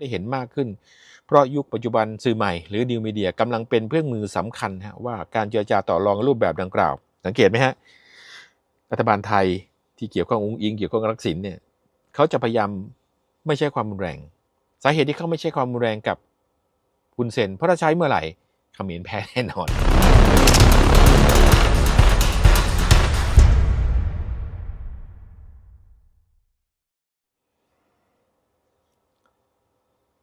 ได้เห็นมากขึ้น เพราะยุคปัจจุบันสื่อใหม่หรือนิวมีเดียกำลังเป็นเครื่องมือสำคัญฮะว่าการเจรจาต่อรองรูปแบบดังกล่าว สังเกตไหมฮะรัฐบาลไทยที่เกี่ยวข้องอุ้งอิงเกี่ยวข้องรักสินเนี่ยเขาจะพยายามไม่ใช้ความรุนแรง สาเหตุที่เขาไม่ใช้ความรุนแรงกับคุณเซนเพราะถ้าใช้เมื่อไหร่เขมรแพ้แน่นอน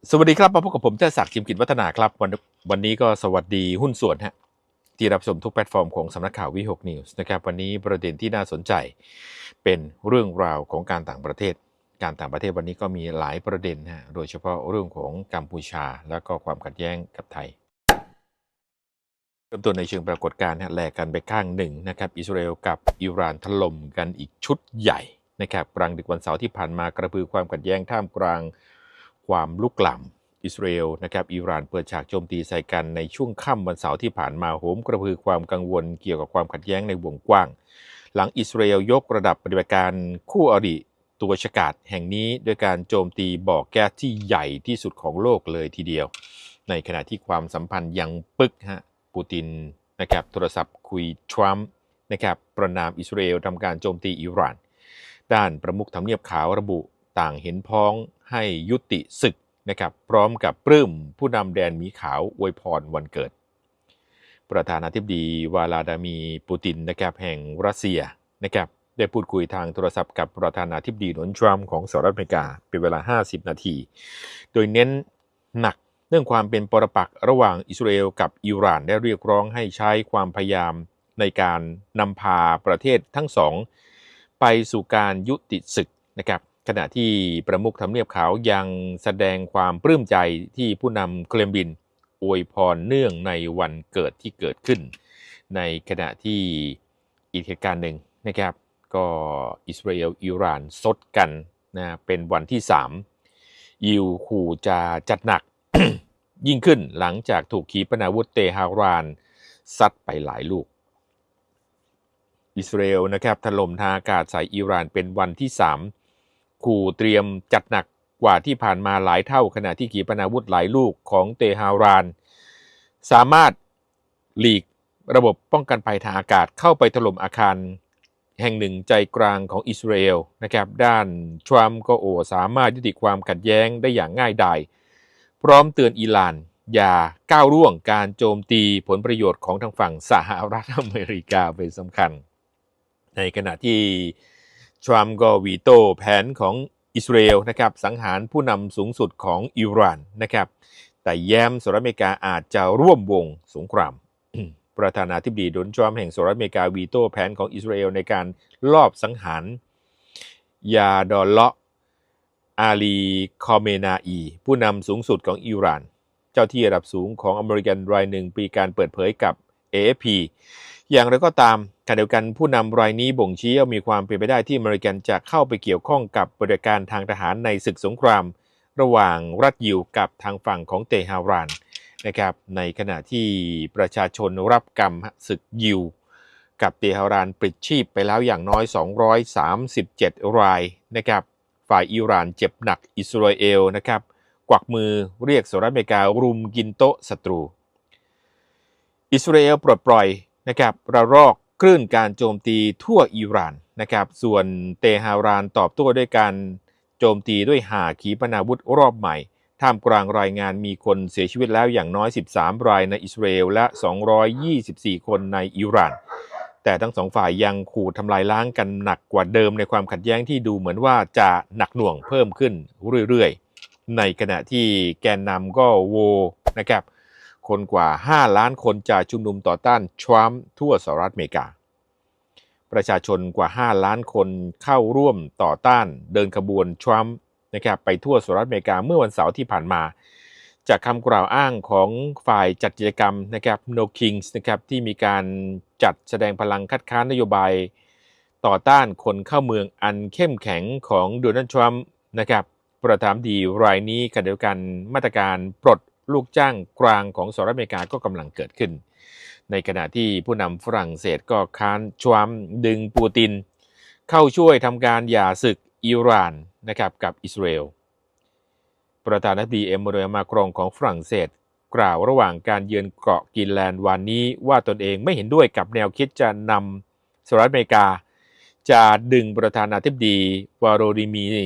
สวัสดีครับมาพบกับผมเจ้าศักดิ์จิมกิจวัฒนาครับ วันวันนี้ก็สวัสดีหุ้นส่วนฮะที่รับชมทุกแพลตฟอร์มของสำนักข่าววิหกนิวส์นะครับวันนี้ประเด็นที่น่าสนใจเป็นเรื่องราวของการต่างประเทศ การต่างประเทศวันนี้ก็มีหลายประเด็นฮะโดยเฉพาะเรื่องของกัมพูชา แล้วก็ความขัดแย้งกับไทยเริ่มต้นในเชิงปรากฏการณ์ฮะแหลกกันไปข้างหนึ่งนะครับอิสราเอลกับอิหร่านถล่มกันอีกชุดใหญ่นะครับกลางดึกวันเสาร์ที่ผ่านมากระพือความขัดแย้งท่ามกลาง ความลุกลามอิสราเอลนะครับอิหร่านเปิดฉากโจมตีใส่กันในช่วงค่ำวันเสาร์ที่ผ่านมาโหมกระพือความกังวลเกี่ยวกับความขัดแย้งในวงกว้าง หลังอิสราเอลยกระดับปฏิบัติการคู่อริตัวฉกาจแห่งนี้ด้วยการโจมตีบ่อแก๊สที่ใหญ่ที่สุดของโลกเลยทีเดียว ในขณะที่ความสัมพันธ์ยังปึกฮะปูตินนะครับโทรศัพท์คุยทรัมป์นะครับประนามอิสราเอลทำการโจมตีอิหร่าน ด้านประมุขทำเนียบขาวระบุต่างเห็นพ้อง ให้ยุติศึกนะครับพร้อมกับปลื้มผู้นำแดนมีขาวอวยพรวันเกิด ประธานาธิบดีวลาดามีปูตินนะครับแห่งรัสเซียนะครับได้พูดคุยทางโทรศัพท์กับประธานาธิบดีโดนัลด์ทรัมป์ของสหรัฐอเมริกาเป็นเวลา 50 นาที โดยเน้นหนักเรื่องความเป็นปรปักษ์ระหว่างอิสราเอลกับอิหร่านได้เรียกร้องให้ใช้ความพยายามในการนำพาประเทศทั้งสอง ไปสู่การยุติศึกนะครับ ขณะที่ประมุขทำเนียบขาวยังแสดงความปลื้มใจที่ผู้นำเคลมบิน อวยพรเนื่องในวันเกิดที่เกิดขึ้น ในขณะที่อีกเหตุการณ์หนึ่งนะครับ ก็อิสราเอลอิหร่านซดกันนะเป็นวันที่ 3 ยิวขู่จะจัดหนักยิ่งขึ้นหลังจากถูกขีปนาวุธเตหารานซัดไปหลายลูก อิสราเอลนะครับถล่มทางอากาศใส่อิหร่านเป็นวันที่ 3 ขู่เตรียมจัดหนักกว่าที่ผ่านมาหลายเท่าขณะที่ขีปนาวุธหลายลูกของเตหาราน สามารถหลีกระบบป้องกันภัยทางอากาศเข้าไปถล่มอาคารแห่งหนึ่งใจกลางของอิสราเอลนะครับ ด้านทรัมป์ก็โอสามารถยุติความขัดแย้งได้อย่างง่ายดายพร้อมเตือนอิหร่าน อย่าก้าวล่วงการโจมตีผลประโยชน์ของทางฝั่งสหรัฐอเมริกาเป็นสำคัญ ในขณะที่ ทรัมป์ก็วีโต้แผนของอิสราเอลนะครับสังหารผู้นำสูงสุดของอิหร่านนะครับ แต่แย้มสหรัฐอเมริกาอาจจะร่วมวงสงคราม ประธานาธิบดีโดนทรัมป์แห่งสหรัฐอเมริกาวีโต้แผนของอิสราเอลในการลอบสังหารยาดอลเลาะอาลีคอเมนาอี ผู้นำสูงสุดของอิหร่าน เจ้าที่ระดับสูงของอเมริกันรายหนึ่งปีการเปิดเผยกับ AFP อย่างไรก็ตามขณะเดียวกันผู้นำรายนี้บ่งชี้ว่ามีความเป็นไปได้ที่อเมริกันจะเข้าไปเกี่ยวข้องกับปฏิบัติการทางทหารในศึกสงคราม ระหว่างรัฐยิวกับทางฝั่งของเตหะรานนะครับในขณะที่ประชาชนรับกรรมศึกยิว กับเตหะรานปลิดชีพไปแล้วอย่างน้อย 237 รายนะครับฝ่ายอิหร่านเจ็บหนักอิสราเอลนะครับกวักมือเรียกสหรัฐอเมริการุมกินโต๊ะศัตรู อิสราเอลปลดปล่อย นะครับระลอกคลื่นการโจมตีทั่วอิหร่านนะครับ ส่วนเตหะรานตอบโต้ด้วยการโจมตีด้วยหาขีปนาวุธรอบใหม่ ท่ามกลางรายงานมีคนเสียชีวิตแล้วอย่างน้อย 13 รายในอิสราเอลและ 224 คนในอิหร่าน แต่ทั้งสองฝ่ายยังขู่ทำลายล้างกันหนักกว่าเดิมในความขัดแย้งที่ดูเหมือนว่าจะหนักหน่วงเพิ่มขึ้นเรื่อยๆ ในขณะที่แกนนำก็โวนะครับ คนกว่า 5 ล้านคนจะชุมนุมต่อต้านทรัมป์ทั่วสหรัฐอเมริกา ประชาชนกว่า 5 ล้านคนเข้าร่วมต่อต้านเดินขบวนทรัมป์นะครับไปทั่วสหรัฐอเมริกาเมื่อวันเสาร์ที่ผ่านมา จากคำกล่าวอ้างของฝ่ายจัดกิจกรรมนะครับ No Kings นะครับที่มีการจัดแสดงพลังคัดค้านนโยบาย ต่อต้านคนเข้าเมืองอันเข้มแข็งของโดนัลด์ทรัมป์นะครับประธานดีรายนี้ขณะเดียวกันมาตรการปลด ลูกจ้างกลางของสหรัฐอเมริกาก็กำลังเกิดขึ้น ในขณะที่ผู้นำฝรั่งเศสก็ค้านทรัมดึงปูติน เข้าช่วยทำการหย่าศึกอิหร่านนะครับกับอิสราเอลประธานาธิบดีเอมมานูเอลมาครองของฝรั่งเศส กล่าวระหว่างการเยือนเกาะกรีนแลนด์วันนี้ว่าตนเองไม่เห็นด้วยกับแนวคิดจะนำสหรัฐอเมริกา จะดึงประธานาธิบดีวาโรดิมีร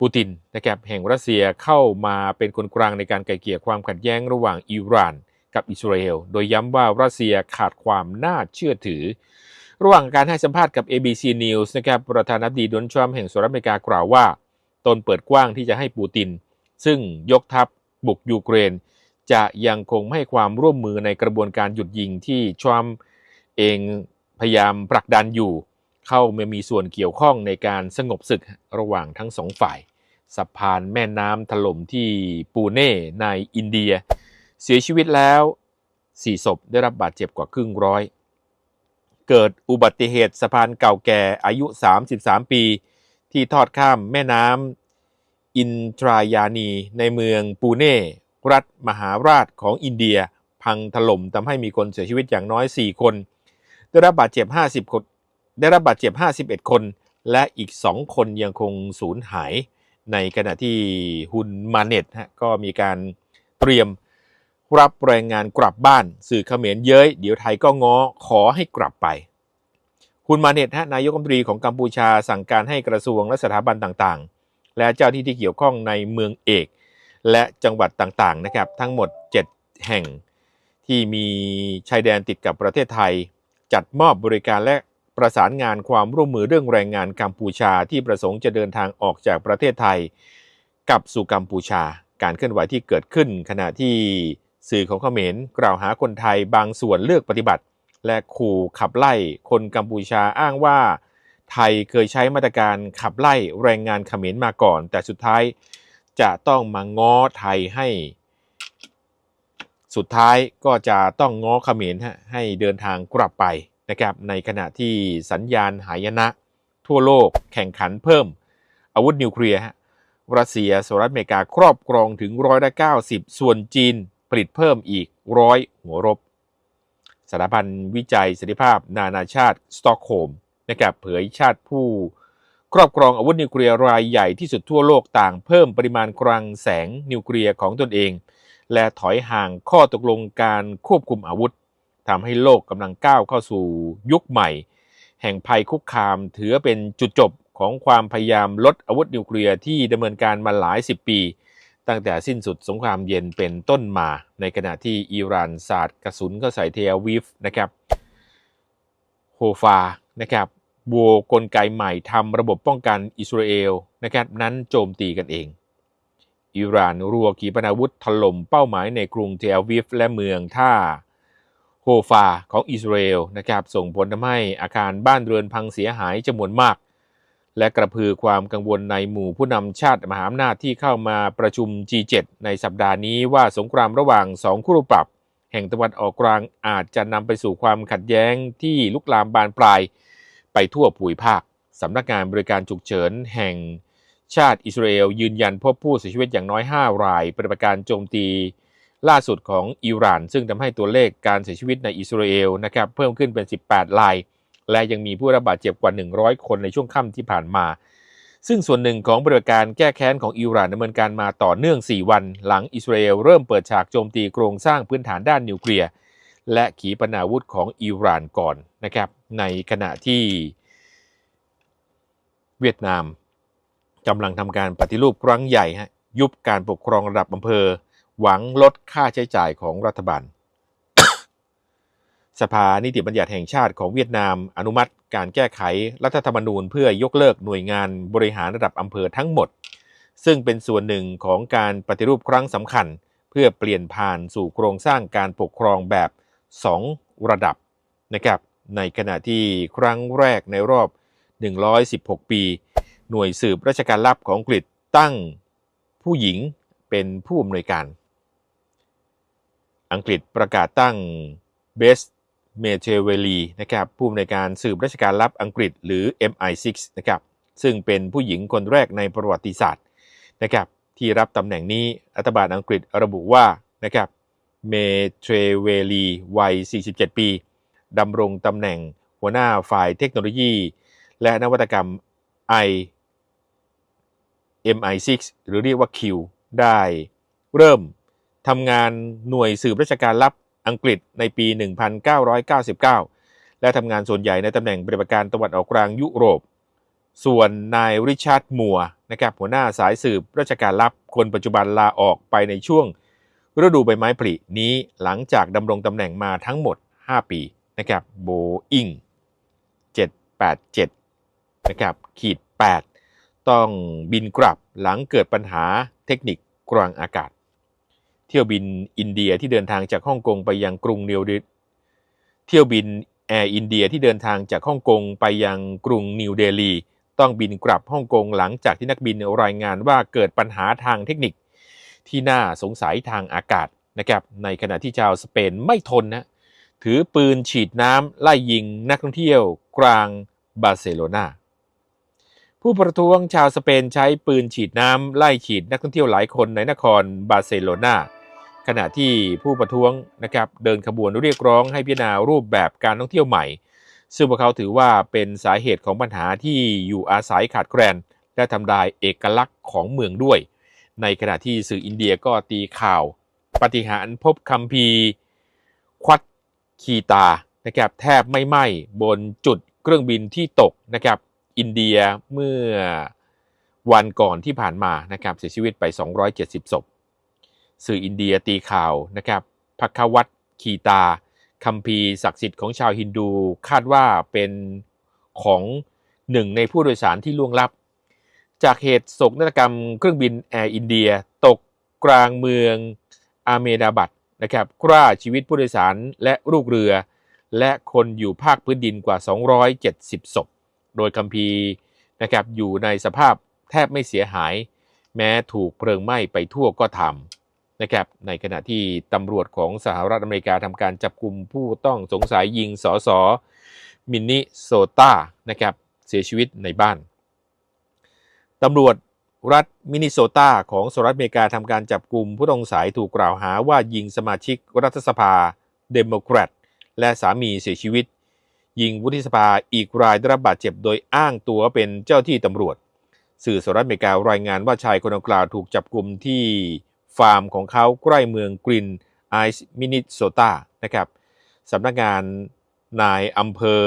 ปูตินนะครับแห่งรัสเซียเข้ามาเป็นคนกลางในการไกล่เกลี่ยความขัดแย้งระหว่างอิหร่านกับอิสราเอล โดยย้ำว่ารัสเซียขาดความน่าเชื่อถือ ระหว่างการให้สัมภาษณ์กับ ABC News นะครับประธานาธิบดีโดนัลด์ทรัมป์แห่งสหรัฐอเมริกากล่าวว่า ตนเปิดกว้างที่จะให้ปูติน ซึ่งยกทัพบุกยูเครน จะยังคงไม่ให้ความร่วมมือในกระบวนการหยุดยิงที่ทรัมป์เองพยายามผลักดันอยู่ เข้ามามีส่วนเกี่ยวข้องในการสงบศึกระหว่างทั้งสองฝ่ายสะพานแม่น้ำถล่มที่ปูเน่ในอินเดีย เสียชีวิตแล้ว4ศพได้รับบาดเจ็บกว่าครึ่งร้อย เกิดอุบัติเหตุสะพานเก่าแก่อายุ 33 ปี ที่ทอดข้ามแม่น้ำอินทรายานีในเมืองปูเน่ รัฐมหาราชของอินเดีย พังถล่มทำให้มีคนเสียชีวิตอย่างน้อย 4 คน ได้รับบาดเจ็บ 50 คน ได้รับบาดเจ็บ 51 คน และอีก 2 คนยังคงสูญหาย ในขณะที่ฮุนมาเน็ตฮะก็มีการเตรียมรับแรงงานกลับบ้าน สื่อเขมรเย้ย เดี๋ยวไทยก็ง้อขอให้กลับไปคุณมาเน็ตฮะนายกรัฐมนตรีของกัมพูชาสั่งการให้กระทรวงและสถาบันต่างๆ และเจ้าที่ที่เกี่ยวข้องในเมืองเอก และจังหวัดต่างๆนะครับ ทั้งหมด 7 แห่งที่มีชายแดนติดกับประเทศไทย จัดมอบบริการและ ประสานงานความร่วมมือเรื่องแรงงานกัมพูชาที่ประสงค์จะเดินทางออกจากประเทศไทยกลับสู่กัมพูชา การเคลื่อนไหวที่เกิดขึ้น ขณะที่สื่อของเขมรกล่าวหาคนไทยบางส่วนเลือกปฏิบัติ และขู่ขับไล่คนกัมพูชาอ้างว่า ไทยเคยใช้มาตรการขับไล่แรงงานเขมรมาก่อน แต่สุดท้ายจะต้องมาง้อไทยให้ สุดท้ายก็จะต้องง้อเขมรฮะให้เดินทางกลับไป นะครับในขณะที่สัญญาณหายนะ ทั่วโลกแข่งขันเพิ่ม อาวุธนิวเคลียร์ฮะรัสเซียสหรัฐอเมริกาครอบครองถึงร้อยละ90ส่วนจีนผลิตเพิ่มอีกร้อยหัวรบสถาบันวิจัยสันติภาพนานาชาติสตอกโฮล์มนะครับเผยชาติผู้ ครอบครองอาวุธนิวเคลียร์รายใหญ่ที่สุดทั่วโลกต่างเพิ่มปริมาณกรังแสงนิวเคลียร์ของตนเอง และถอยห่างข้อตกลงการควบคุมอาวุธ ทำให้โลกกำลังก้าวเข้าสู่ยุคใหม่ แห่งภัยคุกคาม ถือเป็นจุดจบของความพยายามลดอาวุธนิวเคลียร์ที่ดำเนินการมาหลายสิบปี ตั้งแต่สิ้นสุดสงครามเย็นเป็นต้นมา ในขณะที่อิหร่านสาดกระสุนเข้าใส่เทลอาวีฟนะครับโฮฟานะครับบัวกลไกใหม่ทำระบบป้องกันอิสราเอลนะครับนั้นโจมตีกันเองอิหร่านรัวขีปนาวุธถล่มเป้าหมายในกรุงเทลอวีฟและเมืองท่า โฮฟาของอิสราเอลนะครับส่งผลทำให้อาคารบ้านเรือนพังเสียหายจำนวนมาก และกระพือความกังวลในหมู่ผู้นำชาติมหาอำนาจที่เข้ามาประชุม G7 ในสัปดาห์นี้ว่าสงครามระหว่างสองคู่ปรับ แห่งตะวันออกกลางอาจจะนำไปสู่ความขัดแย้งที่ลุกลามบานปลาย ไปทั่วภูมิภาคสำนักงานบริการฉุกเฉินแห่งชาติอิสราเอลยืนยันพบผู้เสียชีวิตอย่างน้อย 5 รายปฏิบัติการโจมตี ล่าสุดของอิหร่าน ซึ่งทำให้ตัวเลขการเสียชีวิตในอิสราเอลนะครับเพิ่มขึ้นเป็น 18 ราย และยังมีผู้รับบาดเจ็บกว่า 100 คนในช่วงค่ำที่ผ่านมา ซึ่งส่วนหนึ่งของปฏิบัติการแก้แค้นของอิหร่านดำเนินการมาต่อเนื่อง 4 วัน หลังอิสราเอลเริ่มเปิดฉากโจมตีโครงสร้างพื้นฐานด้านนิวเคลียร์และขีปนาวุธของอิหร่านก่อนนะครับในขณะที่เวียดนามกำลังทำการปฏิรูปครั้งใหญ่ฮะยุบการปกครองระดับอำเภอ หวังลดค่าใช้จ่ายของรัฐบาล สภานิติบัญญัติแห่งชาติของเวียดนามอนุมัติการแก้ไขรัฐธรรมนูญเพื่อยกเลิกหน่วยงานบริหารระดับอำเภอทั้งหมด ซึ่งเป็นส่วนหนึ่งของการปฏิรูปครั้งสำคัญ เพื่อเปลี่ยนผ่านสู่โครงสร้างการปกครองแบบ 2 ระดับนะครับในขณะที่ครั้งแรกในรอบ 116 ปี หน่วยสืบราชการลับของอังกฤษตั้งผู้หญิงเป็นผู้อำนวยการ อังกฤษประกาศตั้งเบสเมเทเวลีนะครับผู้อำนวยการสืบราชการลับอังกฤษหรือ MI6 นะครับซึ่งเป็นผู้หญิงคนแรกในประวัติศาสตร์นะครับที่รับตำแหน่งนี้รัฐบาลอังกฤษระบุว่านะครับเมเทเวลีวัย 47 ปีดำรงตำแหน่งหัวหน้าฝ่ายเทคโนโลยี และนวัตกรรม I MI6 หรือเรียกว่า Q ได้เริ่ม ทำงานหน่วยสืบราชการลับอังกฤษในปี 1999 และทำงานส่วนใหญ่ในตำแหน่งปฏิบัติการตะวันออกกลางยุโรป ส่วนนายริชาร์ดมัวร์นะครับหัวหน้าสายสืบราชการลับคนปัจจุบันลาออกไปในช่วง ฤดูใบไม้ผลินี้หลังจากดำรงตำแหน่งมาทั้งหมด 5 ปีนะครับโบอิง787นะครับขีด8ต้องบินกลับหลังเกิดปัญหาเทคนิคกลางอากาศ เที่ยวบินอินเดียที่เดินทางจากฮ่องกงไปยังกรุงนิวเดลีเที่ยวบินแอร์อินเดียที่เดินทางจากฮ่องกงไปยังกรุงนิวเดลี ต้องบินกลับฮ่องกงหลังจากที่นักบินรายงานว่าเกิดปัญหาทางเทคนิค ที่น่าสงสัยทางอากาศนะครับในขณะที่ชาวสเปนไม่ทนนะถือปืนฉีดน้ำไล่ยิงนักท่องเที่ยวกลางบาร์เซโลนาผู้ประท้วงชาวสเปนใช้ปืนฉีดน้ำไล่ฉีดนักท่องเที่ยวหลายคนในนครบาร์เซโลนา ขณะที่ผู้ประท้วงนะครับเดินขบวนเรียกร้องให้พิจารณารูปแบบการท่องเที่ยวใหม่ ซึ่งพวกเขาถือว่าเป็นสาเหตุของปัญหาที่อยู่อาศัยขาดแคลนและทำลายเอกลักษณ์ของเมืองด้วย ในขณะที่สื่ออินเดียก็ตีข่าว ปฏิหารพบคัมภีร์ควัดคีตานะครับแทบไม่ไหม้บนจุดเครื่องบินที่ตกนะครับอินเดียเมื่อวันก่อนที่ผ่านมานะครับเสียชีวิตไป 270ศพ สื่ออินเดียตีข่าวนะครับพักวัดคีตาคัมภีร์ศักดิ์สิทธิ์ของชาวฮินดูคาดว่าเป็นของหนึ่งในผู้โดยสารที่ล่วงลับ จากเหตุโศกนาฏกรรมเครื่องบินแอร์อินเดียตกกลางเมืองอาเมดาบัดนะครับฆ่าชีวิตผู้โดยสารและลูกเรือ และคนอยู่ภาคพื้นดินกว่า 270 ศพ โดยคัมภีร์นะครับอยู่ในสภาพแทบไม่เสียหาย แม้ถูกเพลิงไหม้ไปทั่วก็ทำ นะครับในขณะที่ตำรวจของสหรัฐอเมริกาทำการจับกลุ่มผู้ต้องสงสัยยิงสอสอมินนิโซตานะครับเสียชีวิตในบ้านตำรวจรัฐมินนิโซตาของสหรัฐอเมริกาทำการจับกลุ่มผู้ต้องสงสัยถูกกล่าวหาว่ายิงสมาชิกรัฐสภาเดโมแครตและสามีเสียชีวิต ยิงวุฒิสภาอีกรายได้รับบาดเจ็บโดยอ้างตัวเป็นเจ้าที่ตำรวจ สื่อสหรัฐอเมริการายงานว่าชายคนดังกล่าวถูกจับกลุ่มที่ ฟาร์มของเขาใกล้เมืองกรินไอซ์มินิโซตานะครับสำนักงานนายอำเภอ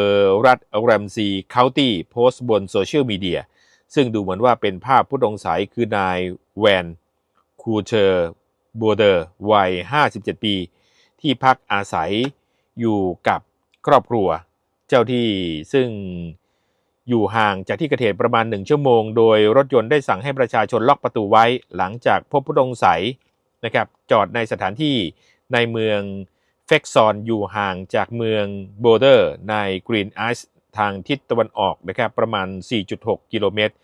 รัฐแรมซีเคาน์ตี้โพสต์บนโซเชียลมีเดียซึ่งดูเหมือนว่าเป็นภาพผู้ต้องสัยคือนายแวนคูเชอร์บัวเดอร์วัย 57 ปี ที่พักอาศัยอยู่กับครอบครัว เจ้าที่ซึ่ง อยู่ห่างจากที่เกิดเหตุประมาณ 1 ชั่วโมง โดยรถยนต์ได้สั่งให้ประชาชนล็อกประตูไว้ หลังจากพบผู้ต้องสัยนะครับจอดในสถานที่ในเมืองเฟกซอนอยู่ห่างจากเมืองโบเดอร์ในกรีนไอซ์ทางทิศตะวันออกนะครับประมาณ 4.6 กิโลเมตร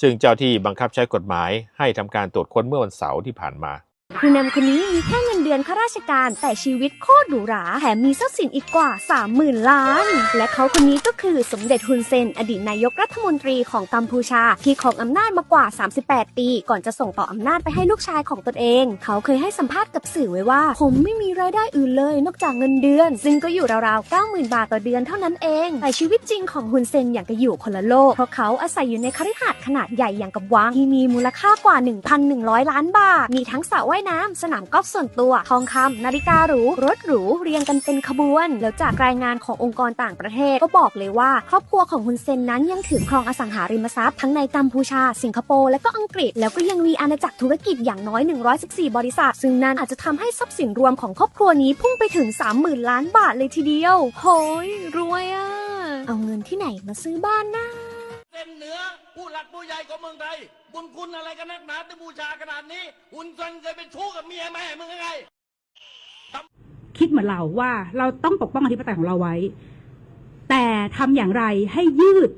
ซึ่งเจ้าที่บังคับใช้กฎหมายให้ทำการตรวจค้นเมื่อวันเสาร์ที่ผ่านมา ผู้นำคนนี้มีแค่เงินเดือนข้าราชการแต่ชีวิตโคตรหรูหราแถมมีทรัพย์สินอีกกว่า 30,000 ล้าน และเขาคนนี้ก็คือสมเด็จฮุนเซน อดีตนายกรัฐมนตรีของกัมพูชา ที่ครองอำนาจมากว่า 38 ปี ก่อนจะส่งต่ออำนาจไปให้ลูกชายของตนเอง เขาเคยให้สัมภาษณ์กับสื่อไว้ว่า ผมไม่มีรายได้อื่นเลย นอกจากเงินเดือน ซึ่งก็อยู่ราวๆ 90,000 บาทต่อเดือนเท่านั้นเองแต่ชีวิตจริงของฮุนเซนอย่างกับอยู่คนละโลกเพราะเขาอาศัยอยู่ในคฤหาสน์ขนาดใหญ่อย่างกับวังที่มีมูลค่ากว่า 1,100 ล้านบาทมีทั้งสระว่ายน้ำ สนามกอล์ฟส่วนตัว ทองคำนาฬิการู รถหรู เรียงกันเป็นขบวน แล้วจากรายงานขององค์กรต่างประเทศ ก็บอกเลยว่า ครอบครัวของฮุนเซนนั้นยังถือครองอสังหาริมทรัพย์ทั้งในกัมพูชา สิงคโปร์ และก็อังกฤษ แล้วก็ยังมีอาณาจักรธุรกิจอย่างน้อย 114 บริษัท ซึ่งนั่นอาจจะทำให้ทรัพย์สินรวมของครอบครัวนี้พุ่งไปถึง 30,000 ล้านบาทเลยทีเดียว โหย รวยอะเอาเงินที่ไหนมาซื้อบ้านนะเส้นเหนือผู้หลักผู้ใหญ่ของเมืองไทย บุญคุณอะไรกันนักหนาที่บูชาขนาดนี้หุนซนเคยเป็นชู้กับเมียแม่มึงยังไง คิดเหมือนเราว่าเราต้องปกป้องอธิปไตยของเราไว้ แต่ทำอย่างไรให้ยืด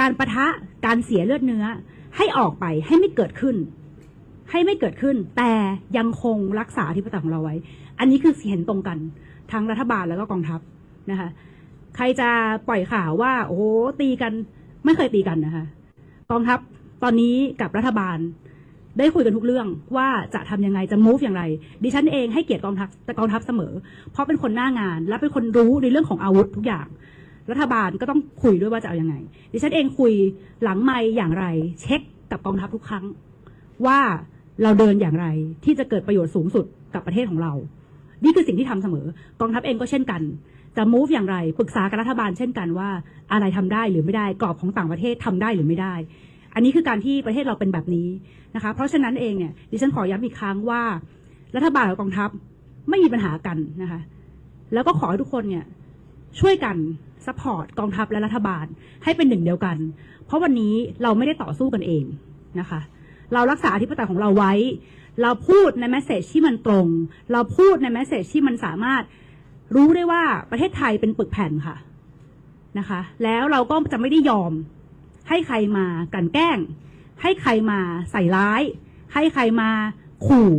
การประทะการเสียเลือดเนื้อ ให้ออกไปให้ไม่เกิดขึ้น ให้ไม่เกิดขึ้น แต่ยังคงรักษาอธิปไตยของเราไว้ อันนี้คือเห็นตรงกันทั้งรัฐบาลแล้วก็กองทัพนะคะ ใครจะปล่อยข่าวว่า โอ้ตีกันไม่เคยตีกันนะคะ กองทัพ ตอนนี้กับรัฐบาล ได้คุยกันทุกเรื่องว่าจะทำยังไงจะ move อย่างไร ดิฉันเองให้เกียรติกองทัพแต่กองทัพเสมอ เพราะเป็นคนหน้างาน และเป็นคนรู้ในเรื่องของอาวุธทุกอย่าง รัฐบาลก็ต้องคุยด้วยว่าจะเอาอยัางไง ดิฉันเองคุยหลังไม่อย่างไร เช็คกับกองทัพทุกครั้ง ว่าเราเดินอย่างไรที่จะเกิดประโยชน์สูงสุดกับประเทศของเรา นี่คือสิ่งที่ทำเสมอกองทัพเองก็เช่นกันจะ move อย่างไร ปรึกษากับรัฐบาลเช่นกันว่า อะไรทำได้หรือไม่ได้ กรอบของต่างประเทศทำได้หรือไม่ได้ อันนี้คือการที่ประเทศเราเป็นแบบนี้นะคะ เพราะฉะนั้นเองเนี่ยดิฉันขอย้ำอีกครั้งว่า รัฐบาลกับกองทัพไม่มีปัญหากันนะคะ แล้วก็ขอให้ทุกคนเนี่ยช่วยกันซัพพอร์ตกองทัพและรัฐบาลให้เป็นหนึ่งเดียวกัน เพราะวันนี้เราไม่ได้ต่อสู้กันเองนะคะ เรารักษาอธิปไตยของเราไว้ เราพูดในแมสเซจที่มันตรง เราพูดในแมสเซจที่มันสามารถรู้ได้ว่าประเทศไทยเป็นปึกแผ่นค่ะนะคะ แล้วเราก็จะไม่ได้ยอม ให้ใครมากลั่นแกล้ง ให้ใครมาใส่ร้าย ให้ใครมาขู่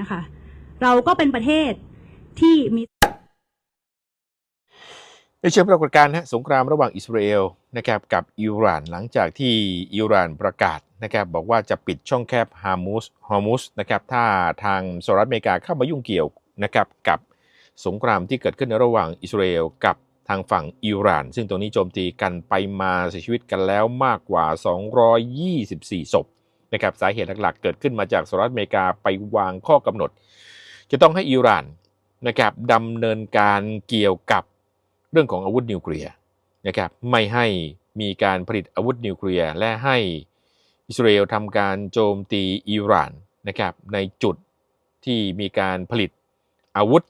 นะคะ เราก็เป็นประเทศที่มีในเชิงปรากฏการณ์ฮะสงครามระหว่างอิสราเอลนะครับกับอิหร่านหลังจากที่อิหร่านประกาศนะครับบอกว่าจะปิดช่องแคบฮามุสฮอร์มุสนะครับถ้าทางสหรัฐอเมริกาเข้ามายุ่งเกี่ยวนะครับกับสงครามที่เกิดขึ้นระหว่างอิสราเอลกับ ทางฝั่งอิหร่าน ซึ่งตรงนี้โจมตีกันไปมาเสียชีวิตกันแล้วมากกว่า 224 ศพนะครับสาเหตุหลักๆ เกิดขึ้นมาจากสหรัฐอเมริกาไปวางข้อกำหนด จะต้องให้อิหร่านนะครับดำเนินการเกี่ยวกับเรื่องของอาวุธนิวเคลียร์นะครับไม่ให้มีการผลิตอาวุธนิวเคลียร์และให้อิสราเอลทำการโจมตีอิหร่านนะครับในจุดที่มีการผลิตอาวุธ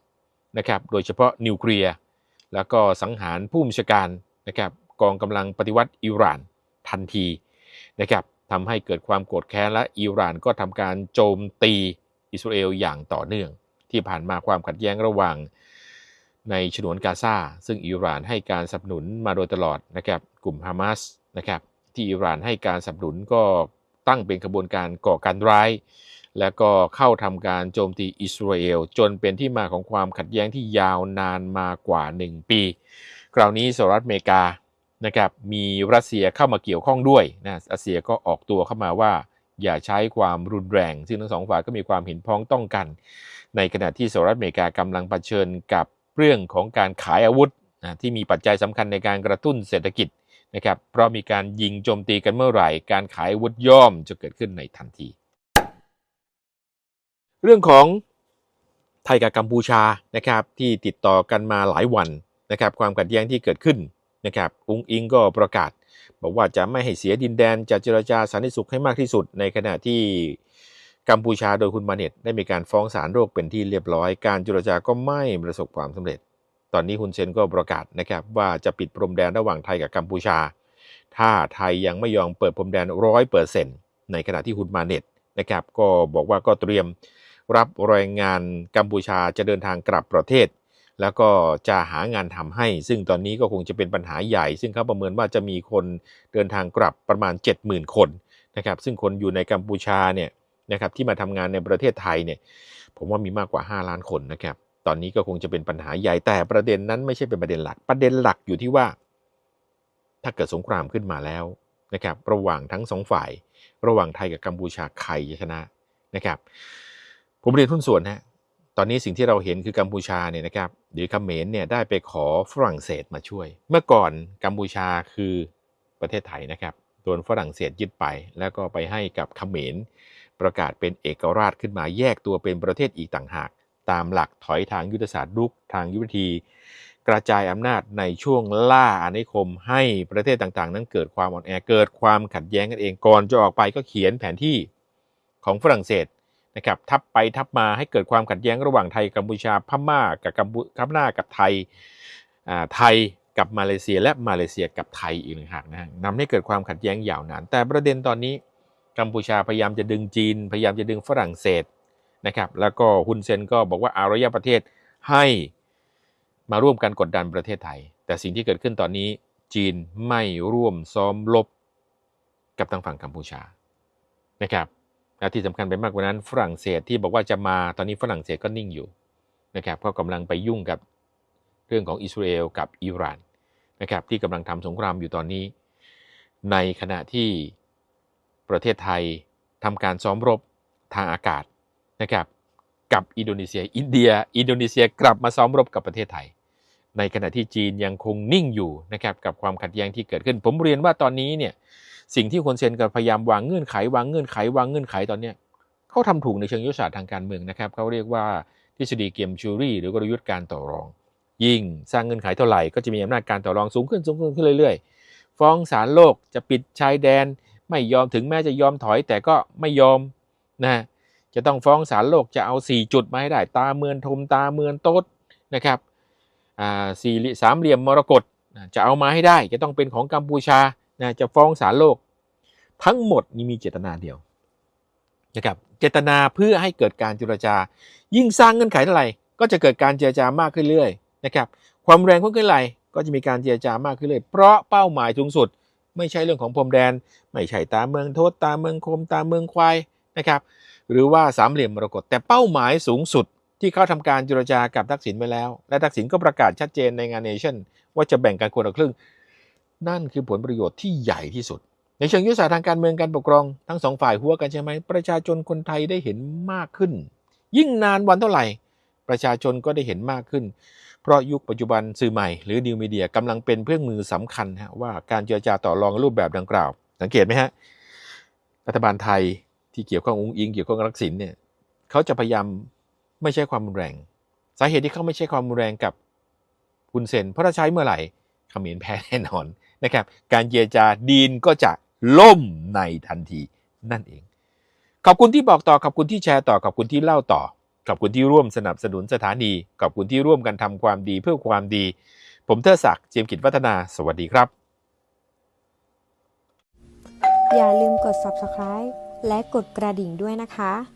นะครับโดยเฉพาะนิวเคลียร์ แล้วก็สังหารผู้บัญชาการนะครับกองกำลังปฏิวัติอิหร่านทันทีนะครับทำให้เกิดความโกรธแค้นและอิหร่านก็ทำการโจมตีอิสราเอลอย่างต่อเนื่อง ที่ผ่านมาความขัดแย้งระหว่างในฉนวนกาซาซึ่งอิหร่านให้การสนับสนุนมาโดยตลอดนะครับกลุ่มฮามาสนะครับที่อิหร่านให้การสนับสนุนก็ตั้งเป็นขบวนการก่อการร้าย แล้วก็เข้าทำการโจมตีอิสราเอล จนเป็นที่มาของความขัดแย้งที่ยาวนานมากว่า 1 ปี คราวนี้สหรัฐอเมริกานะครับมีรัสเซียเข้ามาเกี่ยวข้องด้วยนะรัสเซียก็ออกตัวเข้ามาว่า อย่าใช้ความรุนแรง ซึ่งทั้งสองฝ่ายก็มีความเห็นพ้องต้องกัน ในขณะที่สหรัฐอเมริกากำลังเผชิญกับเรื่องของการขายอาวุธนะที่มีปัจจัยสำคัญในการกระตุ้นเศรษฐกิจนะครับเพราะมีการยิงโจมตีกันเมื่อไหร่ การขายอาวุธย่อมจะเกิดขึ้นในทันที เรื่องของไทยกับกัมพูชานะครับที่ติดต่อกันมาหลายวันนะครับความขัดแย้งที่เกิดขึ้นนะครับอุ้งอิงก็ประกาศ บอกว่าจะไม่ให้เสียดินแดนจะเจรจาสันติสุขให้มากที่สุด ในขณะที่กัมพูชาโดยคุณมาเน็ตได้มีการฟ้องศาลโรคเป็นที่เรียบร้อย การเจรจาก็ไม่ประสบความสำเร็จ ตอนนี้คุณเซนก็ประกาศนะครับว่าจะปิดพรมแดนระหว่างไทยกับกัมพูชา ถ้าไทยยังไม่ยอมเปิดพรมแดนร้อยเปอร์เซ็นต์ในขณะที่คุณมาเน็ตนะครับก็บอกว่าก็เตรียม รับแรงงานกัมพูชาจะเดินทางกลับประเทศ แล้วก็จะหางานทำให้ ซึ่งตอนนี้ก็คงจะเป็นปัญหาใหญ่ ซึ่งเขาประเมินว่าจะมีคนเดินทางกลับประมาณ 70,000 คนนะครับซึ่งคนอยู่ในกัมพูชาเนี่ยนะครับที่มาทำงานในประเทศไทยเนี่ยผมว่ามีมากกว่า 5 ล้านคนนะครับตอนนี้ก็คงจะเป็นปัญหาใหญ่แต่ประเด็นนั้นไม่ใช่เป็นประเด็นหลัก ประเด็นหลักอยู่ที่ว่า ถ้าเกิดสงครามขึ้นมาแล้วนะครับ ระหว่างทั้งสองฝ่าย ระหว่างไทยกับกัมพูชาใครจะชนะนะครับ ผมเรียนทุนส่วนฮะตอนนี้สิ่งที่เราเห็นคือกัมพูชาเนี่ยนะครับหรือเขมรเนี่ยได้ไปขอฝรั่งเศสมาช่วย เมื่อก่อนกัมพูชาคือประเทศไทยนะครับโดนฝรั่งเศสยึดไป แล้วก็ไปให้กับเขมรประกาศเป็นเอกราชขึ้นมาแยกตัวเป็นประเทศอีกต่างหาก ตามหลักถอยทางยุทธศาสตร์ลุกทางยุทธวิธี กระจายอำนาจในช่วงล่าอาณานิคม ให้ประเทศต่างๆ นั้นเกิดความอ่อนแอเกิดความขัดแย้งกันเองก่อนจะออกไปก็เขียนแผนที่ของฝรั่งเศส นะครับทับไปทับมาให้เกิดความขัดแย้งระหว่างไทยกัมพูชาพม่ากับกัมพูกัมนากับไทยไทยกับมาเลเซียและมาเลเซียกับไทยอีกหนึ่งหากนะนำให้เกิดความขัดแย้งยาวนาน แต่ประเด็นตอนนี้กัมพูชาพยายามจะดึงจีน พยายามจะดึงฝรั่งเศสนะครับแล้วก็ฮุนเซนก็บอกว่าอารยประเทศให้มาร่วมกันกดดันประเทศไทย แต่สิ่งที่เกิดขึ้นตอนนี้จีนไม่ร่วมซ้อมรบกับทางฝั่งกัมพูชานะครับ และที่สำคัญไปมากกว่านั้นฝรั่งเศสที่บอกว่าจะมาตอนนี้ฝรั่งเศสก็นิ่งอยู่นะครับก็กำลังไปยุ่งกับเรื่องของอิสราเอลกับอิหร่านนะครับที่กำลังทำสงครามอยู่ตอนนี้ ในขณะที่ประเทศไทยทำการซ้อมรบทางอากาศนะครับกับอินโดนีเซีย อินเดีย อินโดนีเซียกลับมาซ้อมรบกับประเทศไทย ในขณะที่จีนยังคงนิ่งอยู่นะครับกับความขัดแย้งที่เกิดขึ้น ผมเรียนว่าตอนนี้เนี่ย สิ่งที่คนเซนก็พยายามวางเงื่อนไขวางเงื่อนไขวางเงื่อนไขตอนเนี้ยเขาทำถูกในเชิงยุทธศาสตร์ทางการเมืองนะครับเขาเรียกว่าทฤษฎีเกมชูรี่หรือกลยุทธ์การต่อรอง ยิ่งสร้างเงื่อนไขเท่าไหร่ก็จะมีอำนาจการต่อรองสูงขึ้นสูงขึ้นขึ้นเรื่อยๆ ฟ้องศาลโลกจะปิดชายแดน ไม่ยอมถึงแม้จะยอมถอยแต่ก็ไม่ยอมนะจะต้องฟ้องศาลโลกจะเอา 4 จุดมาให้ได้ ตาเมือนทมตาเมือนโต๊ดนะครับอ่าสี่เหลี่ยสามเหลี่ยมมรกตจะเอามาให้ได้จะต้องเป็นของกัมพูชา นะจะฟ้องศาลโลก ทั้งหมดนี้มีเจตนาเดียวนะครับเจตนาเพื่อให้เกิดการเจรจา ยิ่งสร้างเงื่อนไขเท่าไหร่ก็จะเกิดการเจรจามากขึ้นเรื่อยนะครับความแรงเพิ่มขึ้นเท่าไหร่ก็จะมีการเจรจามากขึ้นเรื่อยเพราะเป้าหมายสูงสุด ไม่ใช่เรื่องของพรมแดน ไม่ใช่ตาเมืองโทษตาเมืองคมตาเมืองควายนะครับหรือว่าสามเหลี่ยมมรกตแต่เป้าหมายสูงสุดที่เขาทำการเจรจากับทักษิณไปแล้ว และทักษิณก็ประกาศชัดเจนในงานเนชั่นว่าจะแบ่งกันคนละครึ่ง นั่นคือผลประโยชน์ที่ใหญ่ที่สุด ในเชิงยุทธศาสตร์ทางการเมืองการปกครอง ทั้งสองฝ่ายหัวกันใช่ไหมประชาชนคนไทยได้เห็นมากขึ้น ยิ่งนานวันเท่าไหร่ ประชาชนก็ได้เห็นมากขึ้น เพราะยุคปัจจุบันสื่อใหม่หรือนิวมีเดียกำลังเป็นเครื่องมือสำคัญฮะว่าการเจรจาต่อรองรูปแบบดังกล่าว สังเกตไหมฮะรัฐบาลไทยที่เกี่ยวข้องอุ้งอิงเกี่ยวข้องกับทักษิณเนี่ยเขาจะพยายามไม่ใช้ความรุนแรง สาเหตุที่เขาไม่ใช้ความรุนแรงกับคุณเซนเพราะถ้าใช้เมื่อไหร่เขมรแพ้แน่นอน นะครับ การเจรจาดีนก็จะล่มในทันทีนั่นเอง ขอบคุณที่บอกต่อ ขอบคุณที่แชร์ต่อ ขอบคุณที่เล่าต่อ ขอบคุณที่ร่วมสนับสนุนสถานี ขอบคุณที่ร่วมกันทำความดีเพื่อความดี ผมเทอศักดิ์เจียมกิจวัฒนา สวัสดีครับ อย่าลืมกด subscribe และกดกระดิ่งด้วยนะคะ